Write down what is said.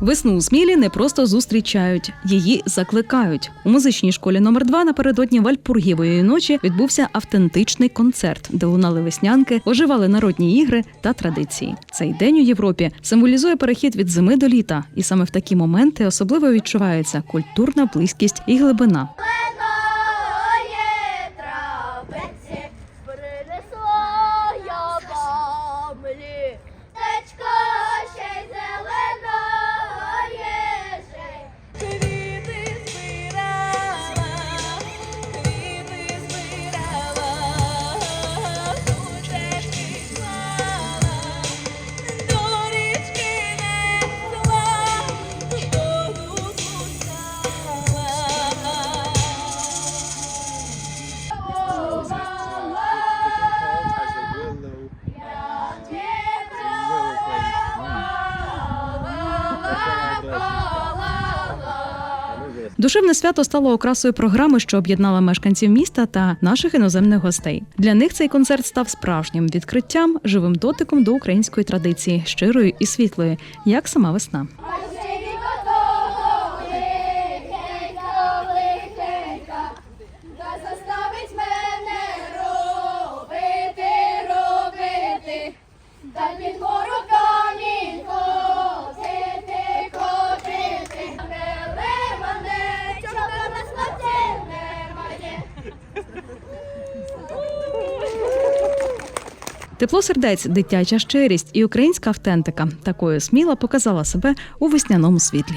Весну у Смілі не просто зустрічають, її закликають. У музичній школі номер 2 напередодні Вальпургівої ночі відбувся автентичний концерт, де лунали веснянки, оживали народні ігри та традиції. Цей день у Європі символізує перехід від зими до літа, і саме в такі моменти особливо відчувається культурна близькість і глибина. Душевне свято стало окрасою програми, що об'єднала мешканців міста та наших іноземних гостей. Для них цей концерт став справжнім відкриттям, живим дотиком до української традиції, щирої і світлої, як сама весна. Заставить мене Тепло сердець, дитяча щирість і українська автентика такою сміла показала себе у весняному світлі.